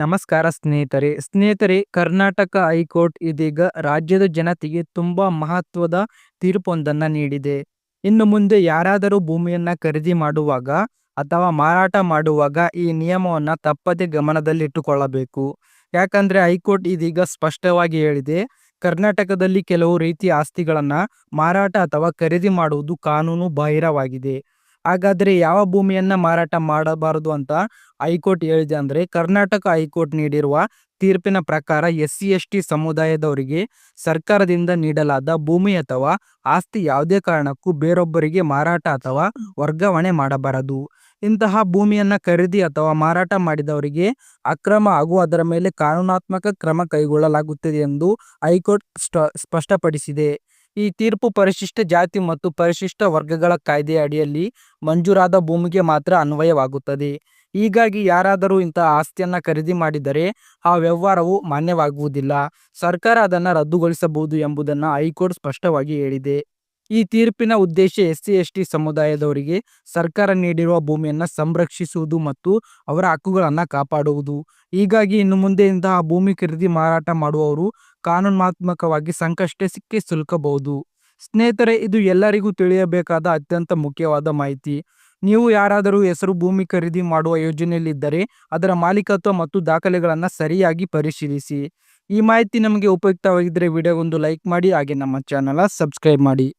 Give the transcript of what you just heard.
ನಮಸ್ಕಾರ ಸ್ನೇಹಿತರೆ. ಸ್ನೇಹಿತರೆ, ಕರ್ನಾಟಕ ಹೈಕೋರ್ಟ್ ಇದೀಗ ರಾಜ್ಯದ ಜನತೆಗೆ ತುಂಬಾ ಮಹತ್ವದ ತೀರ್ಪೊಂದನ್ನು ನೀಡಿದೆ. ಇನ್ನು ಮುಂದೆ ಯಾರಾದರೂ ಭೂಮಿಯನ್ನ ಖರೀದಿ ಮಾಡುವಾಗ ಅಥವಾ ಮಾರಾಟ ಮಾಡುವಾಗ ಈ ನಿಯಮವನ್ನು ತಪ್ಪದೆ ಗಮನದಲ್ಲಿಟ್ಟುಕೊಳ್ಳಬೇಕು. ಯಾಕಂದ್ರೆ ಹೈಕೋರ್ಟ್ ಇದೀಗ ಸ್ಪಷ್ಟವಾಗಿ ಹೇಳಿದೆ, ಕರ್ನಾಟಕದಲ್ಲಿ ಕೆಲವು ರೀತಿಯ ಆಸ್ತಿಗಳನ್ನ ಮಾರಾಟ ಅಥವಾ ಖರೀದಿ ಮಾಡುವುದು ಕಾನೂನು ಬಾಹಿರವಾಗಿದೆ. ಹಾಗಾದ್ರೆ ಯಾವ ಭೂಮಿಯನ್ನ ಮಾರಾಟ ಮಾಡಬಾರದು ಅಂತ ಹೈಕೋರ್ಟ್ ಹೇಳಿದೆ ಅಂದ್ರೆ ಕರ್ನಾಟಕ ಹೈಕೋರ್ಟ್ ನೀಡಿರುವ ತೀರ್ಪಿನ ಪ್ರಕಾರ ಎಸ್ ಸಿ ಎಸ್ ಟಿ ಸಮುದಾಯದವರಿಗೆ ಸರ್ಕಾರದಿಂದ ನೀಡಲಾದ ಭೂಮಿ ಅಥವಾ ಆಸ್ತಿ ಯಾವುದೇ ಕಾರಣಕ್ಕೂ ಬೇರೊಬ್ಬರಿಗೆ ಮಾರಾಟ ಅಥವಾ ವರ್ಗಾವಣೆ ಮಾಡಬಾರದು. ಇಂತಹ ಭೂಮಿಯನ್ನ ಖರೀದಿ ಅಥವಾ ಮಾರಾಟ ಮಾಡಿದವರಿಗೆ ಅಕ್ರಮ ಹಾಗೂ ಅದರ ಮೇಲೆ ಕಾನೂನಾತ್ಮಕ ಕ್ರಮ ಕೈಗೊಳ್ಳಲಾಗುತ್ತದೆ ಎಂದು ಹೈಕೋರ್ಟ್ ಸ್ಪಷ್ಟಪಡಿಸಿದೆ. ಈ ತೀರ್ಪು ಪರಿಶಿಷ್ಟ ಜಾತಿ ಮತ್ತು ಪರಿಶಿಷ್ಟ ವರ್ಗಗಳ ಕಾಯ್ದೆಯ ಅಡಿಯಲ್ಲಿ ಮಂಜೂರಾದ ಭೂಮಿಗೆ ಮಾತ್ರ ಅನ್ವಯವಾಗುತ್ತದೆ. ಹೀಗಾಗಿ ಯಾರಾದರೂ ಇಂತಹ ಆಸ್ತಿಯನ್ನು ಖರೀದಿ ಮಾಡಿದರೆ ಆ ವ್ಯವಹಾರವು ಮಾನ್ಯವಾಗುವುದಿಲ್ಲ. ಸರ್ಕಾರ ಅದನ್ನು ರದ್ದುಗೊಳಿಸಬಹುದು ಎಂಬುದನ್ನು ಹೈಕೋರ್ಟ್ ಸ್ಪಷ್ಟವಾಗಿ ಹೇಳಿದೆ. ಈ ತೀರ್ಪಿನ ಉದ್ದೇಶ ಎಸ್ ಸಿ ಎಸ್ ಟಿ ಸಮುದಾಯದವರಿಗೆ ಸರ್ಕಾರ ನೀಡಿರುವ ಭೂಮಿಯನ್ನು ಸಂರಕ್ಷಿಸುವುದು ಮತ್ತು ಅವರ ಹಕ್ಕುಗಳನ್ನು ಕಾಪಾಡುವುದು. ಹೀಗಾಗಿ ಇನ್ನು ಮುಂದೆ ಇಂತಹ ಭೂಮಿ ಖರೀದಿ ಮಾರಾಟ ಮಾಡುವವರು ಕಾನೂನಾತ್ಮಕವಾಗಿ ಸಂಕಷ್ಟ ಸಿಕ್ಕಿ ಸಿಲುಕಬಹುದು. ಸ್ನೇಹಿತರೆ, ಇದು ಎಲ್ಲರಿಗೂ ತಿಳಿಯಬೇಕಾದ ಅತ್ಯಂತ ಮುಖ್ಯವಾದ ಮಾಹಿತಿ. ನೀವು ಯಾರಾದರೂ ಹೆಸರು ಭೂಮಿ ಖರೀದಿ ಮಾಡುವ ಯೋಜನೆಯಲ್ಲಿದ್ದರೆ ಅದರ ಮಾಲೀಕತ್ವ ಮತ್ತು ದಾಖಲೆಗಳನ್ನು ಸರಿಯಾಗಿ ಪರಿಶೀಲಿಸಿ. ಈ ಮಾಹಿತಿ ನಮಗೆ ಉಪಯುಕ್ತವಾಗಿದ್ದರೆ ವಿಡಿಯೋಗೊಂದು ಲೈಕ್ ಮಾಡಿ, ಹಾಗೆ ನಮ್ಮ ಚಾನಲ ಸಬ್ಸ್ಕ್ರೈಬ್ ಮಾಡಿ.